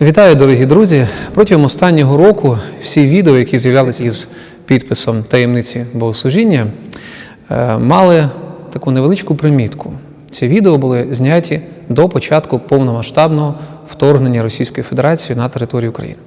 Вітаю, дорогі друзі! Протягом останнього року всі відео, які з'являлися із підписом таємниці богослужіння, е, мали таку невеличку примітку. Ці відео були зняті до початку повномасштабного вторгнення Російської Федерації на територію України.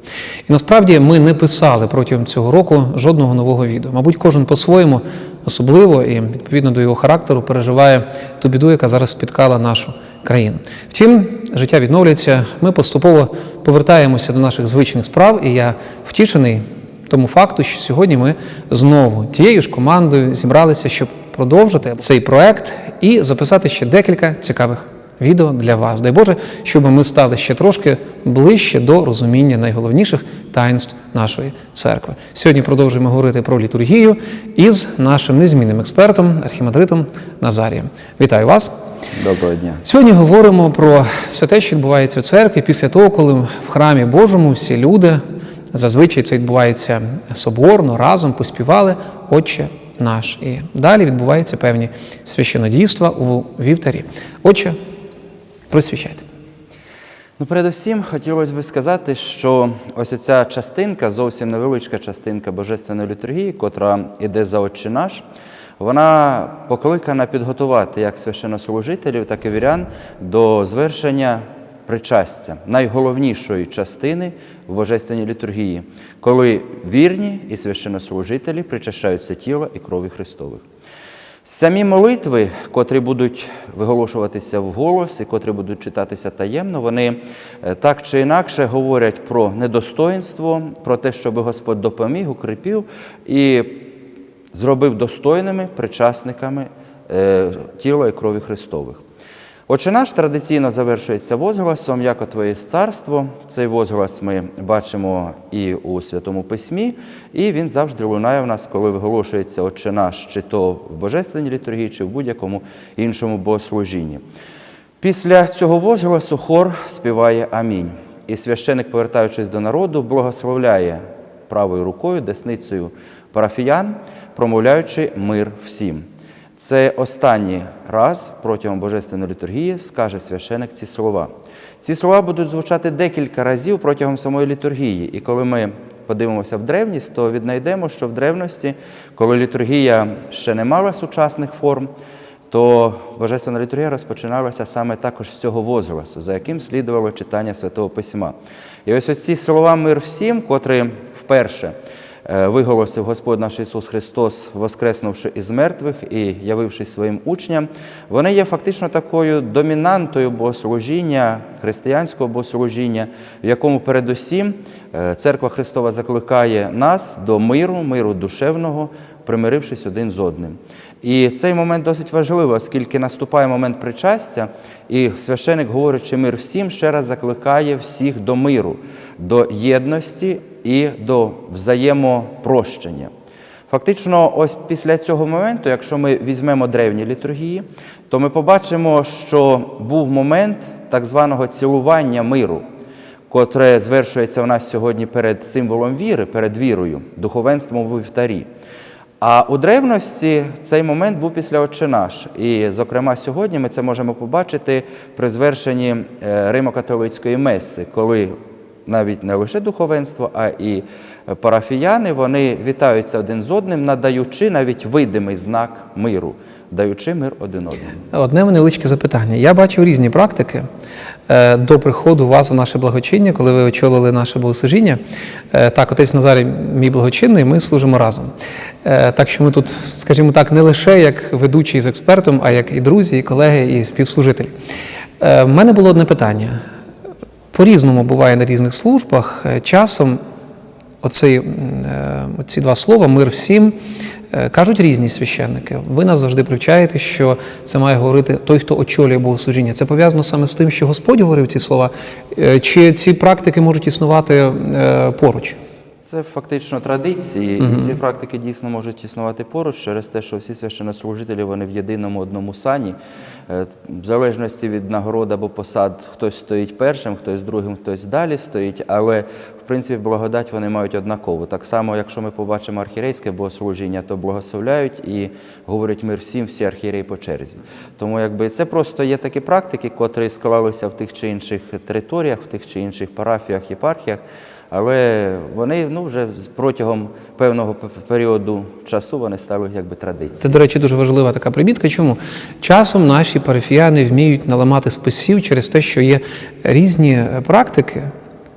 І насправді ми не писали протягом цього року жодного нового відео. Мабуть, кожен по-своєму особливо і відповідно до його характеру переживає ту біду, яка зараз спіткала нашу країну. Втім, життя відновлюється. Ми поступово повертаємося до наших звичних справ, і я втішений тому факту, що сьогодні ми знову тією ж командою зібралися, щоб продовжити цей проект і записати ще декілька цікавих відео для вас. Дай Боже, щоб ми стали ще трошки ближче до розуміння найголовніших таїнств нашої церкви. Сьогодні продовжуємо говорити про літургію із нашим незмінним експертом, архімандритом Назарієм. Вітаю вас! Доброго дня. Сьогодні говоримо про все те, що відбувається в церкві після того, коли в храмі Божому всі люди, зазвичай це відбувається соборно, разом поспівали Отче наш. І далі відбуваються певні священодійства у вівтарі. Отче, просвіщайте. Ну, передусім, хотілося б сказати, що ось оця частинка, зовсім невеличка частинка Божественної літургії, котра іде за Отче наш, вона покликана підготувати як священнослужителів, так і вірян до звершення причастя, найголовнішої частини в Божественній літургії, коли вірні і священнослужителі причащаються тіла і крові Христових. Самі молитви, котрі будуть виголошуватися вголос і котрі будуть читатися таємно, вони е, так чи інакше говорять про недостоинство, про те, щоб Господь допоміг, укріпив і зробив достойними причасниками е, тіла і крові Христових. Отче наш традиційно завершується возгласом, як Твоє царство. Цей возглас ми бачимо і у Святому Письмі, і він завжди лунає в нас, коли виголошується Отче наш, чи то в Божественній літургії, чи в будь-якому іншому богослужінні. Після цього возгласу хор співає Амінь. І священик, повертаючись до народу, благословляє правою рукою, десницею парафіян, промовляючи мир всім. Це останній раз протягом Божественної літургії скаже священик ці слова. Ці слова будуть звучати декілька разів протягом самої літургії. І коли ми подивимося в древність, то віднайдемо, що в древності, коли літургія ще не мала сучасних форм, то Божественна літургія розпочиналася саме також з цього возгласу, за яким слідувало читання Святого Письма. І ось оці слова мир всім, котрі вперше виголосив Господь наш Ісус Христос, воскреснувши із мертвих і явившись своїм учням, вони є фактично такою домінантою богослужіння, християнського богослужіння, в якому передусім е, Церква Христова закликає нас до миру, миру душевного, примирившись один з одним. І цей момент досить важливий, оскільки наступає момент причастя, і священик, говорячи мир всім, ще раз закликає всіх до миру, до єдності і до взаємопрощення. Фактично, ось після цього моменту, якщо ми візьмемо древні літургії, то ми побачимо, що був момент так званого цілування миру, котре звершується у нас сьогодні перед символом віри, перед вірою, духовенством у вівтарі. А у древності цей момент був після Отче наш. І, зокрема, сьогодні ми це можемо побачити при звершенні е, Римо-католицької меси, коли навіть не лише духовенство, а і парафіяни вони вітаються один з одним, надаючи навіть видимий знак миру, даючи мир один одному. Одне невеличке запитання. Я бачив різні практики е, до приходу вас у наше благочиння, коли ви очолили наше богослужіння. Е, Так, отець Назарій, мій благочинний, ми служимо разом. Е, Так що ми тут, скажімо так, не лише як ведучий з експертом, а як і друзі, і колеги, і співслужителі. У мене було одне питання. По-різному буває на різних службах. Е, Часом оці, е, оці два слова мир всім е, кажуть різні священники. Ви нас завжди привчаєте, що це має говорити той, хто очолює богослужіння. Це пов'язано саме з тим, що Господь говорив ці слова, чи ці практики можуть існувати поруч? Це фактично традиції, і ці практики дійсно можуть існувати поруч через те, що всі священнослужителі вони в єдиному одному сані. Е, В залежності від нагород або посад, хтось стоїть першим, хтось другим, хтось далі стоїть, але в принципі благодать вони мають однакову. Так само, якщо ми побачимо архірейське богослужіння, то благословляють і говорять мир всім, всі архієреї по черзі. Тому якби це просто є такі практики, котрі склалися в тих чи інших територіях, в тих чи інших парафіях, єпархіях. Але вони ну, вже протягом певного періоду часу вони стали якби традицією. Це, до речі, дуже важлива така примітка. Чому? Часом наші парафіяни вміють наламати списів через те, що є різні е, практики,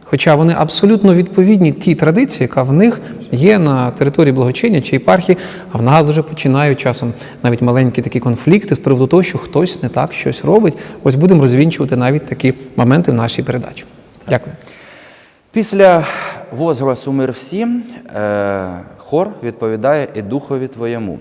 хоча вони абсолютно відповідні тій традиції, яка в них є на території благочиння чи єпархії, а в нас вже починають часом навіть маленькі такі конфлікти з приводу того, що хтось не так щось робить. Ось будемо розвінчувати навіть такі моменти в нашій передачі. Дякую. Після возгласу мир всім е, хор відповідає і духові твоєму.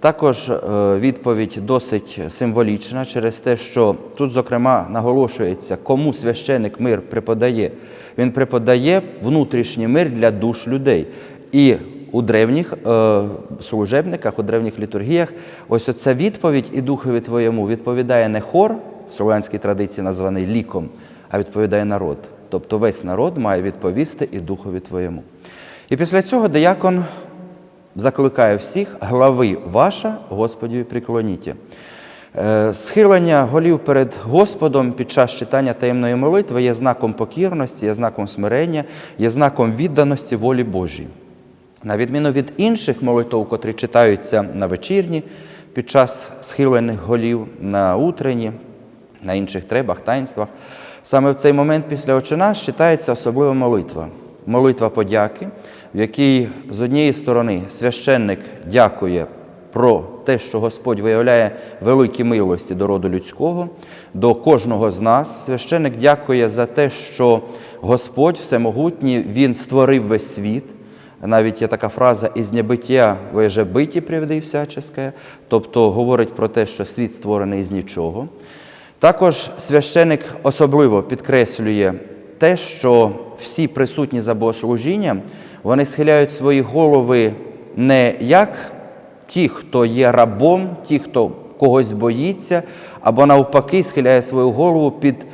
Також е, відповідь досить символічна через те, що тут, зокрема, наголошується, кому священик мир преподає. Він преподає внутрішній мир для душ людей. І у древніх е, служебниках, у древніх літургіях, ось оця відповідь і духові твоєму відповідає не хор, в слов'янській традиції названий ліком, а відповідає народ. Тобто весь народ має відповісти і духові твоєму. І після цього диякон закликає всіх, глави ваша, Господіві приклоніть. Е, Схилення голів перед Господом під час читання таємної молитви є знаком покірності, є знаком смирення, є знаком відданості волі Божій. На відміну від інших молитов, котрі читаються на вечірні, під час схилених голів, на утренні, на інших требах, таїнствах, саме в цей момент після очина читається особлива молитва. Молитва подяки, в якій з однієї сторони священник дякує про те, що Господь виявляє великі милості до роду людського, до кожного з нас. Священник дякує за те, що Господь Всемогутній, Він створив весь світ. Навіть є така фраза із небиття ви же биті приведи всяческе, тобто говорить про те, що світ створений з нічого. Також священик особливо підкреслює те, що всі присутні за богослужінням, вони схиляють свої голови не як ті, хто є рабом, ті, хто когось боїться, або навпаки схиляє свою голову під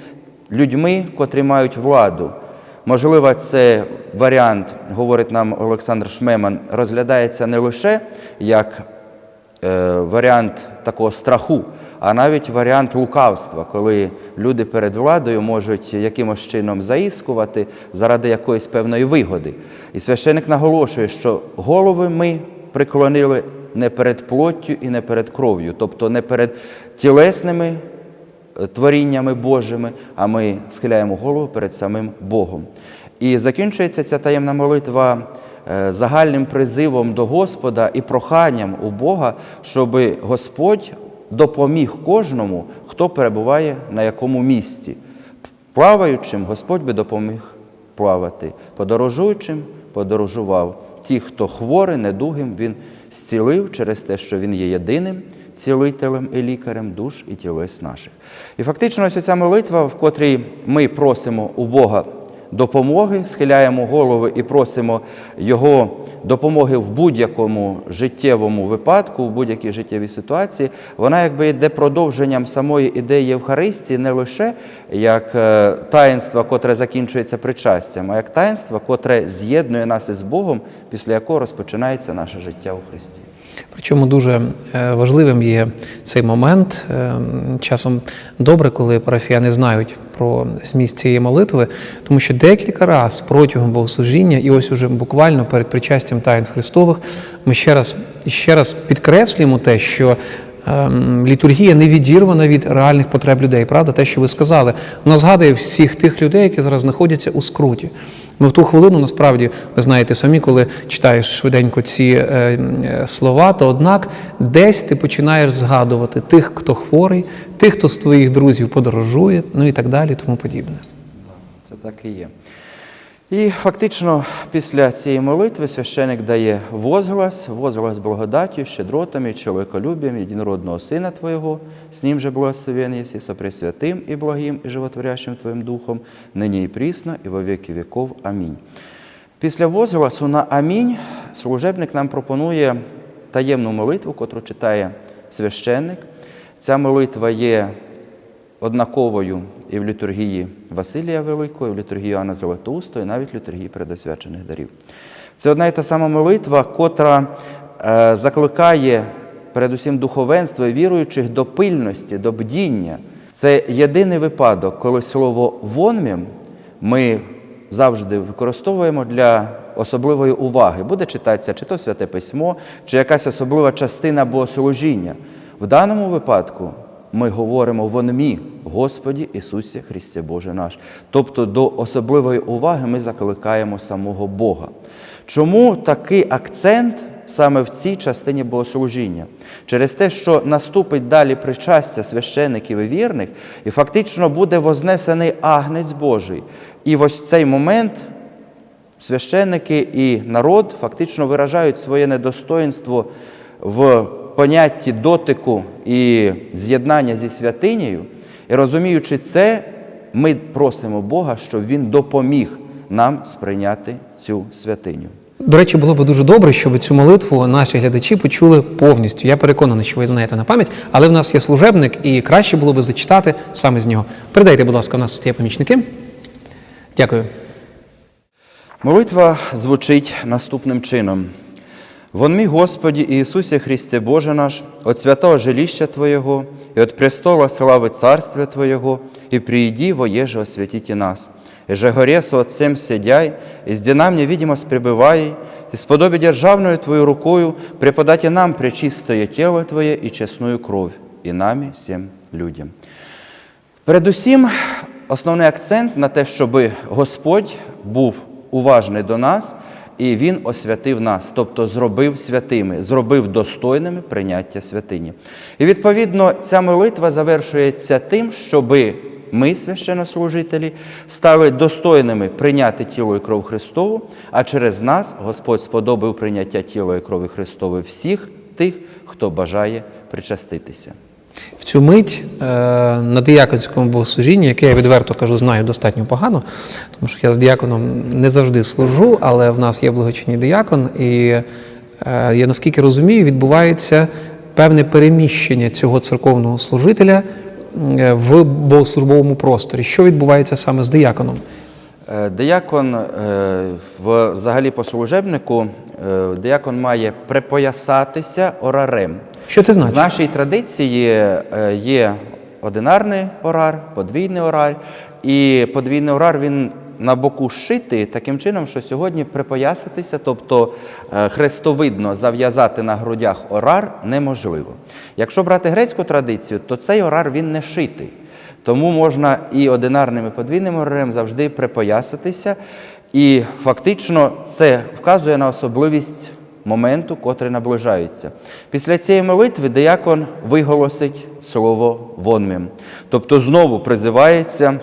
людьми, котрі мають владу. Можливо, це варіант, говорить нам Олександр Шмеман, розглядається не лише як е, варіант такого страху, а навіть варіант лукавства, коли люди перед владою можуть якимось чином заіскувати заради якоїсь певної вигоди. І священик наголошує, що голови ми приклонили не перед плоттю і не перед кров'ю, тобто не перед тілесними е, творіннями Божими, а ми схиляємо голову перед самим Богом. І закінчується ця таємна молитва е, загальним призивом до Господа і проханням у Бога, щоб Господь допоміг кожному, хто перебуває на якому місці. Плаваючим Господь би допоміг плавати, подорожуючим подорожував. Ті, хто хворий, недугим, він зцілив через те, що він є єдиним цілителем і лікарем душ і тілес наших. І фактично, ось ця молитва, в котрій ми просимо у Бога допомоги, схиляємо голови і просимо Його допомоги в будь-якому життєвому випадку, в будь-якій життєвій ситуації, вона якби йде продовженням самої ідеї Євхаристії не лише як е, таїнство, котре закінчується причастям, а як таїнство, котре з'єднує нас із Богом, після якого розпочинається наше життя у Христі. Причому дуже е, важливим є цей момент. Е, Часом добре, коли парафіяни знають про зміст цієї молитви, тому що декілька разів протягом богослужіння, і ось уже буквально перед причастям таїнств Христових, ми ще раз ще раз підкреслюємо те, що ем, літургія не відірвана від реальних потреб людей. Правда, те, що ви сказали, вона згадує всіх тих людей, які зараз знаходяться у скруті. Ми в ту хвилину, насправді, ви знаєте самі, коли читаєш швиденько ці е, е, слова, то однак десь ти починаєш згадувати тих, хто хворий, тих, хто з твоїх друзів подорожує, ну і так далі, тому подібне. Це так і є. І фактично після цієї молитви священик дає возглас, возглас благодаттю, щедротами, чоловіколюбіем єдинородного Сина Твоєго, з ним же благословен єси, со Пресвятим і благим і животворящим Твоїм Духом, нині і прісно, і во віки віков. Амінь. Після возгласу на амінь служебник нам пропонує таємну молитву, котру читає священник. Ця молитва є однаковою і в літургії Василія Великого, і в літургії Іоанна Золотоустого, і навіть в літургії предосвячених дарів. Це одна і та сама молитва, котра е, закликає передусім духовенство віруючих до пильності, до бдіння. Це єдиний випадок, коли слово вонмім ми завжди використовуємо для особливої уваги. Буде читатися чи то святе письмо, чи якась особлива частина богослужіння. В даному випадку ми говоримо вонмі, Господі Ісусі Христе Боже наш. Тобто до особливої уваги ми закликаємо самого Бога. Чому такий акцент саме в цій частині богослужіння? Через те, що наступить далі причастя священиків і вірних, і фактично буде вознесений агнець Божий. І в ось цей момент священники і народ фактично виражають своє недостоїнство в понятті дотику і з'єднання зі святинею. І розуміючи це, ми просимо Бога, щоб Він допоміг нам сприйняти цю святиню. До речі, було б дуже добре, щоб цю молитву наші глядачі почули повністю. Я переконаний, що ви знаєте на пам'ять, але в нас є служебник, і краще було б зачитати саме з нього. Передайте, будь ласка, у нас тут є помічники. Дякую. Молитва звучить наступним чином. Вон мій Господі Ісусі Христе Боже наш, от святого жилища Твоєго, і от престола слави Царствия Твоєго, і приїди воєже освятите нас. И же горе со Отцем сидяй, и с динам невидимо пребывай, и сподоби державною Твою рукою преподати нам пречистое тело Твоє і чесную кровь, і нами всім людям. Передусім, основний акцент на те, щоб Господь був уважний до нас, і Він освятив нас, тобто зробив святими, зробив достойними прийняття святині. І відповідно ця молитва завершується тим, щоби ми, священнослужителі, стали достойними прийняти тіло і кров Христову, а через нас Господь сподобав прийняття тіла і крові Христової всіх тих, хто бажає причаститися. Цю мить е, на дияконському богослужінні, яке я відверто кажу, знаю достатньо погано, тому що я з діяконом не завжди служу, але в нас є благочинний диякон, і е, я наскільки розумію, відбувається певне переміщення цього церковного служителя е, в богослужбовому просторі. Що відбувається саме з е, в взагалі по служебнику, диякон має припоясатися орарем. Що це В нашій традиції е, є одинарний орар, подвійний орар, і подвійний орар він на боку шитий таким чином, що сьогодні припоясатися, тобто е, хрестовидно зав'язати на грудях орар неможливо. Якщо брати грецьку традицію, то цей орар він не шитий. Тому можна і одинарним, і подвійним орарем завжди припоясатися. І фактично це вказує на особливість моменту, котрий наближається. Після цієї молитви деякон виголосить слово вонмім. Тобто знову призивається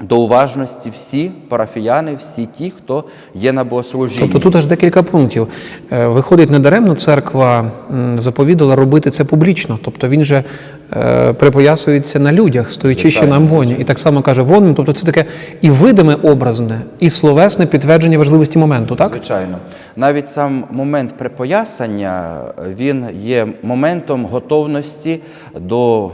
до уважності всі парафіяни, всі ті, хто є на богослужінні. Тобто тут аж декілька пунктів. Е, Виходить, недаремно церква заповідала робити це публічно. Тобто він же припоясується на людях, стоячи ще на амвоні. І так само каже вон. Тобто це таке і видиме образне, і словесне підтвердження важливості моменту, так? Звичайно. Навіть сам момент припоясання він є моментом готовності до е,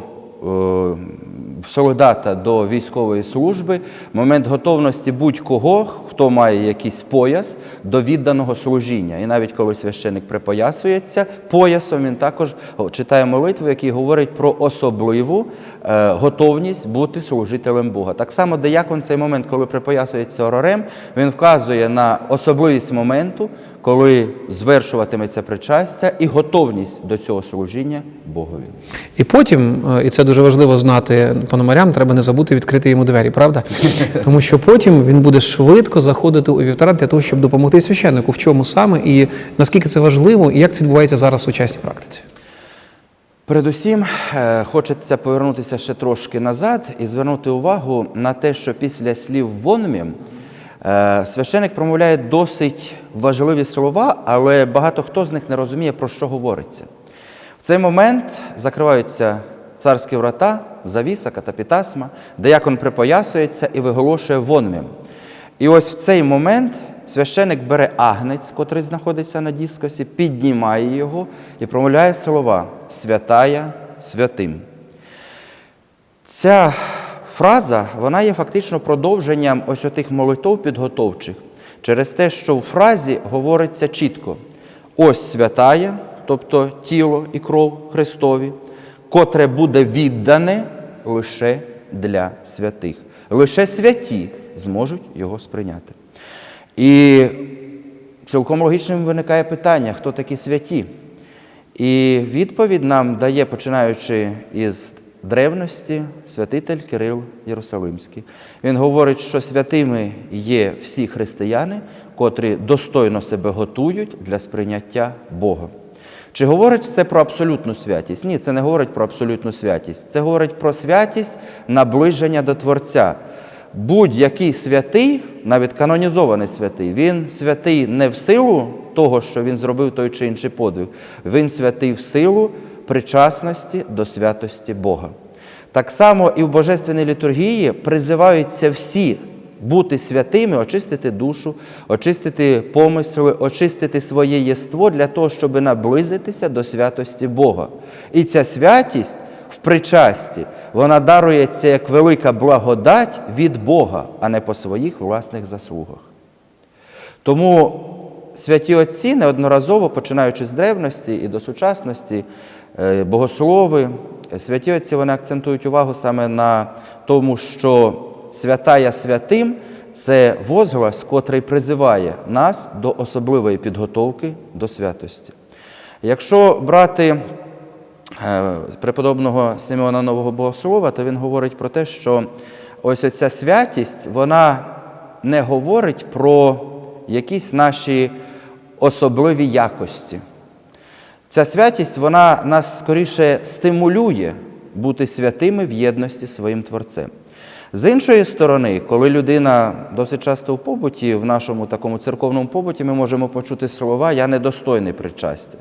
солдата до військової служби, момент готовності будь-кого, хто має якийсь пояс до відданого служіння. І навіть коли священик припоясується поясом, він також читає молитву, який говорить про особливу е, готовність бути служителем Бога. Так само диякон цей момент, коли припоясується орорем, він вказує на особливість моменту, коли звершуватиметься причастя і готовність до цього служіння Богові. І потім, е, і це дуже важливо знати пономарям, треба не забути відкрити йому двері, правда? Тому що потім він буде швидко заходити у вівтар для того, щоб допомогти священнику, в чому саме і наскільки це важливо, і як це відбувається зараз в сучасній практиці. Передусім, е, хочеться повернутися ще трошки назад і звернути увагу на те, що після слів вонмім священик промовляє досить важливі слова, але багато хто з них не розуміє, про що говориться. В цей момент закриваються царські врата, завіса, катапітасма, деякон припоясується і виголошує вонмім. І ось в цей момент священик бере агнець, котрий знаходиться на діскосі, піднімає його і промовляє слова святая святим. Ця фраза вона є фактично продовженням ось отих молитов підготовчих через те, що в фразі говориться чітко: ось святая, тобто тіло і кров Христові, котре буде віддане лише для святих. Лише святі зможуть його сприйняти. І цілком логічним виникає питання, хто такі святі? І відповідь нам дає, починаючи із древності, святитель Кирил Єрусалимський. Він говорить, що святими є всі християни, котрі достойно себе готують для сприйняття Бога. Чи говорить це про абсолютну святість? Ні, це не говорить про абсолютну святість. Це говорить про святість наближення до Творця. Будь-який святий, навіть канонізований святий, він святий не в силу того, що він зробив той чи інший подвиг, він святий в силу причасності до святості Бога. Так само і в Божественній літургії призиваються всі бути святими, очистити душу, очистити помисли, очистити своє єство для того, щоб наблизитися до святості Бога. І ця святість в причасті, вона дарується як велика благодать від Бога, а не по своїх власних заслугах. Тому святі отці неодноразово, починаючи з древності і до сучасності, богослови, святі отці вони акцентують увагу саме на тому, що святая святим це возглас, котрий призиває нас до особливої підготовки до святості. Якщо брати е, преподобного Симеона Нового Богослова, то він говорить про те, що ось оця святість, вона не говорить про якісь наші особливі якості. Ця святість вона нас скоріше стимулює бути святими в єдності своїм Творцем. З іншої сторони, коли людина досить часто в побуті, в нашому такому церковному побуті, ми можемо почути слова Я недостойний причастя.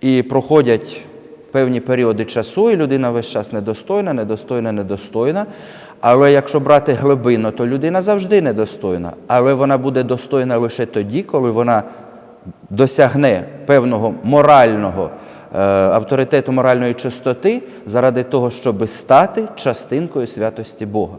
І проходять певні періоди часу, і людина весь час недостойна, недостойна, недостойна. Але якщо брати глибинно, то людина завжди недостойна. Але вона буде достойна лише тоді, коли вона досягне певного морального е, авторитету моральної чистоти заради того, щоб стати частинкою святості Бога.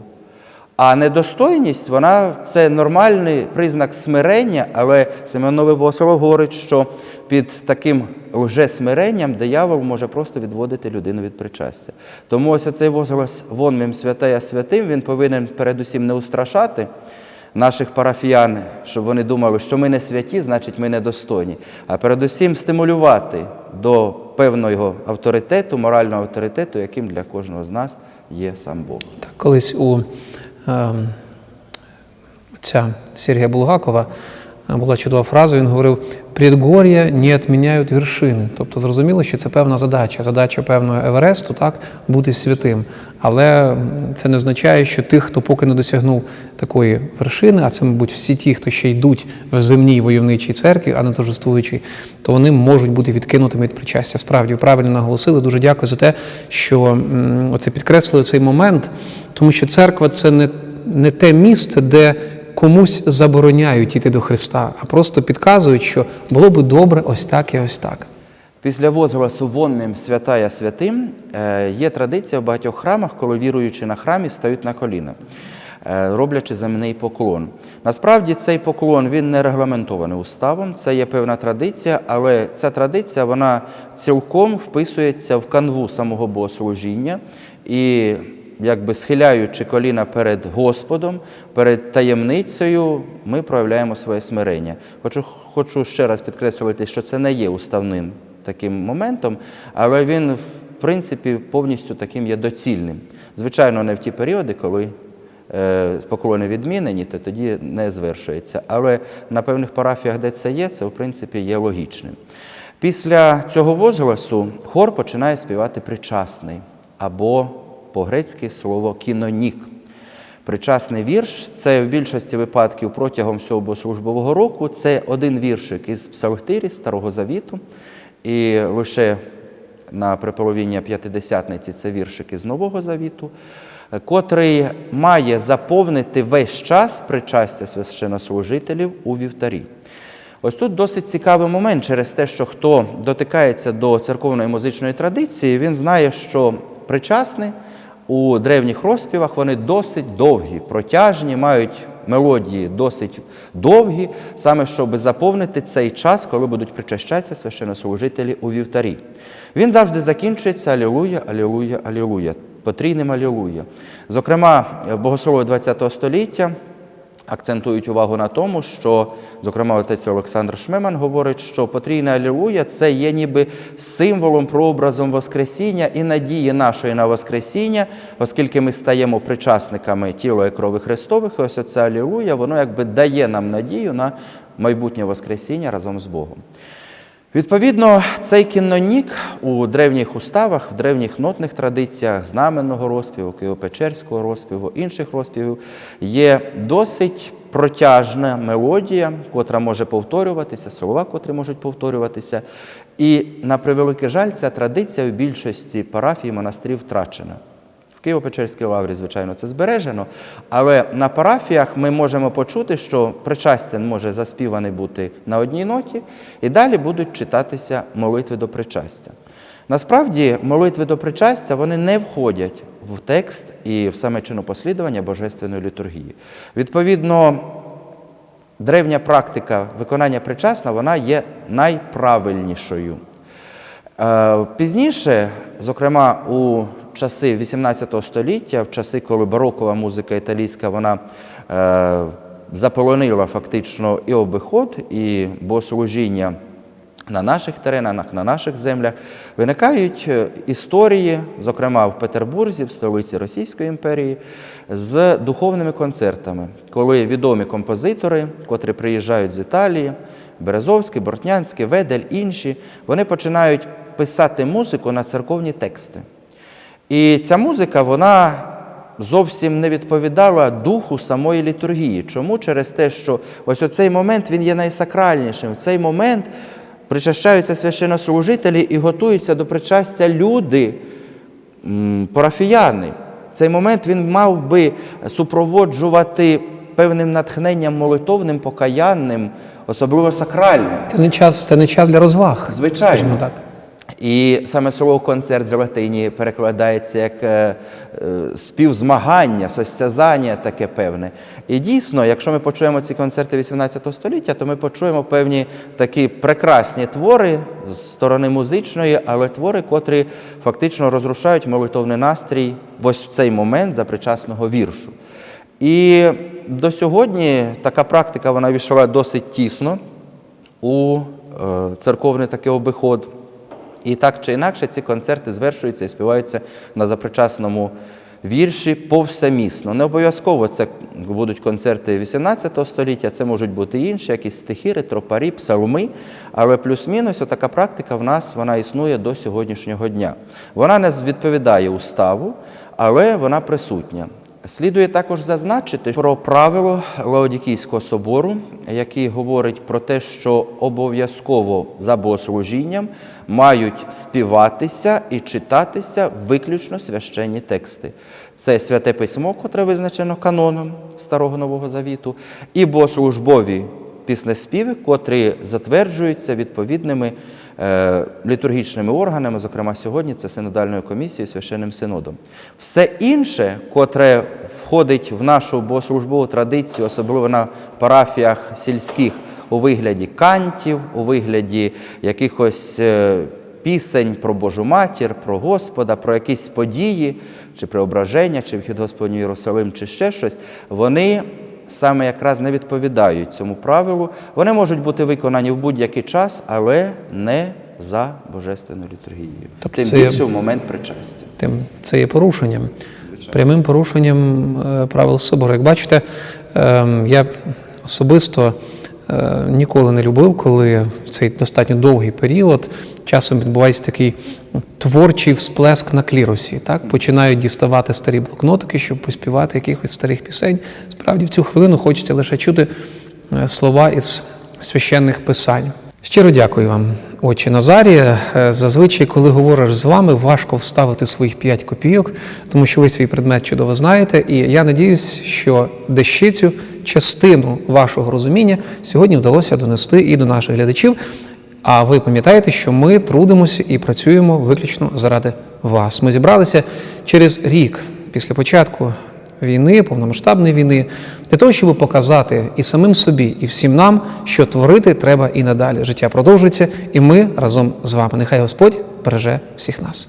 А недостойність, вона це нормальний признак смирення, але Семеновий Богослов говорить, що під таким лжесмиренням диявол може просто відводити людину від причастя. Тому ось оцей возглас «Вон мим святая святим, він повинен передусім не устрашати наших парафіян, щоб вони думали, що ми не святі, значить ми недостойні, а передусім стимулювати до певного авторитету, морального авторитету, яким для кожного з нас є сам Бог. Так, колись у е, ця Сергія Булгакова була чудова фраза, він говорив: предгор'я не відміняють вершини. Тобто зрозуміло, що це певна задача, задача певного Евересту, так, бути святим. Але це не означає, що тих, хто поки не досягнув такої вершини, а це, мабуть, всі ті, хто ще йдуть в земній войовничій церкві, а не торжествуючій, то вони можуть бути відкинутими від причастя. Справді, правильно наголосили. Дуже дякую за те, що м, оце підкреслили цей момент, тому що церква це не, не те місце, де комусь забороняють іти до Христа, а просто підказують, що було би добре ось так і ось так. Після возгласу «Вонним святая святим» е, є традиція в багатьох храмах, коли віруючи на храмі стають на коліна, е, роблячи земний поклон. Насправді цей поклон він не регламентований уставом, це є певна традиція, але ця традиція вона цілком вписується в канву самого богослужіння і якби схиляючи коліна перед Господом, перед таємницею, ми проявляємо своє смирення. Хочу, хочу ще раз підкреслити, що це не є уставним таким моментом, але він, в принципі, повністю таким є доцільним. Звичайно, не в ті періоди, коли е, поклони відмінені, то тоді не звершується. Але на певних парафіях, де це є, це в принципі є логічним. Після цього возгласу хор починає співати причасний або по-грецьки слово кінонік. Причасний вірш це в більшості випадків протягом всього богослужбового року. Це один віршик із псалтирі Старого Завіту. І лише на приполовіння п'ятидесятниці це віршик із Нового Завіту. котрий має заповнити весь час причастя священнослужителів у вівтарі. Ось тут досить цікавий момент через те, що хто дотикається до церковної музичної традиції, він знає, що причасні у древніх розпівах вони досить довгі, протяжні, мають мелодії досить довгі, саме щоб заповнити цей час, коли будуть причащатися священнослужителі у вівтарі. Він завжди закінчується Алілуя, Алілуя, Алілуя, потрійним Алілуя. Зокрема, богослови ХХ століття акцентують увагу на тому, що, зокрема, отець Олександр Шмеман говорить, що потрійне Алілуя це є ніби символом, прообразом Воскресіння і надії нашої на Воскресіння, оскільки ми стаємо причасниками тіла і крови Христових, і ось оце Алілуя, воно якби дає нам надію на майбутнє Воскресіння разом з Богом. Відповідно, цей кінонік у древніх уставах, в древніх нотних традиціях знаменного розпіву, Києво-Печерського розпіву, інших розпівів є досить протяжна мелодія, котра може повторюватися, слова, котрі можуть повторюватися. І на превеликий жаль, ця традиція у більшості парафій і монастирів втрачена. Києво-Печерській лаврі, звичайно, це збережено, але на парафіях ми можемо почути, що причастя може заспіваний бути на одній ноті, і далі будуть читатися молитви до причастя. Насправді, молитви до причастя вони не входять в текст і в саме чинопослідування Божественної літургії. Відповідно, древня практика виконання причасна вона є найправильнішою. Е, Пізніше, зокрема у часи 18 століття, в часи, коли барокова музика італійська вона е, заполонила фактично і обиход, і богослужіння на наших теренах, на наших землях, виникають е, історії, зокрема в Петербурзі, в столиці Російської імперії, з духовними концертами, коли відомі композитори, котрі приїжджають з Італії, Березовський, Бортнянський, Ведель, інші, вони починають писати музику на церковні тексти. І ця музика, вона зовсім не відповідала духу самої літургії. Чому? Через те, що ось оцей момент він є найсакральнішим. В цей момент причащаються священнослужителі і готуються до причастя люди, парафіяни. Цей момент він мав би супроводжувати певним натхненням молитовним, покаянним, особливо сакральним. Це не час, це не час для розваг, Звичайно. скажімо так. І саме слово концерт з латині перекладається як е, е, співзмагання, состязання таке певне. І дійсно, якщо ми почуємо ці концерти 18 століття, то ми почуємо певні такі прекрасні твори з сторони музичної, але твори, котрі фактично розрушають молитовний настрій ось в цей момент запричасного віршу. І до сьогодні така практика вона війшла досить тісно у е, церковний такий обиход. І так чи інакше ці концерти звершуються і співаються на запричасному вірші повсемісно. Не обов'язково це будуть концерти 18 століття, це можуть бути інші, якісь стихіри, тропарі, псалми. Але плюс-мінус така практика в нас вона існує до сьогоднішнього дня. Вона не відповідає уставу, але вона присутня. Слідує також зазначити про правило Лаодікійського собору, який говорить про те, що обов'язково за богослужінням мають співатися і читатися виключно священні тексти. Це святе письмо, котре визначено каноном Старого Нового Завіту, і богослужбові піснеспіви, котрі затверджуються відповідними літургічними органами, зокрема сьогодні це синодальною комісією, священним синодом. Все інше, котре входить в нашу богослужбову традицію, особливо на парафіях сільських, у вигляді кантів, у вигляді якихось е, пісень про Божу матір, про Господа, про якісь події, чи преображення, чи вхід Господній Єрусалим, чи ще щось, вони саме якраз не відповідають цьому правилу. Вони можуть бути виконані в будь-який час, але не за божественною літургією. Тобто Тим це є- більше в момент причастя. Тим це є порушенням, прямим порушенням е, правил собору. Як бачите, ем, я особисто ніколи не любив, коли в цей достатньо довгий період часом відбувається такий творчий всплеск на клірусі. Так? Починають діставати старі блокнотики, щоб поспівати якихось старих пісень. Справді в цю хвилину хочеться лише чути е, слова із священних писань. Щиро дякую вам, отче Назарія. Е, Зазвичай, коли говориш з вами, важко вставити своїх 5 копійок, тому що ви свій предмет чудово знаєте. І я надіюсь, що дещицю частину вашого розуміння сьогодні вдалося донести і до наших глядачів. А ви пам'ятаєте, що ми трудимося і працюємо виключно заради вас. Ми зібралися через рік після початку війни, повномасштабної війни, для того, щоб показати і самим собі, і всім нам, що творити треба і надалі. Життя продовжується, і ми разом з вами. Нехай Господь береже всіх нас.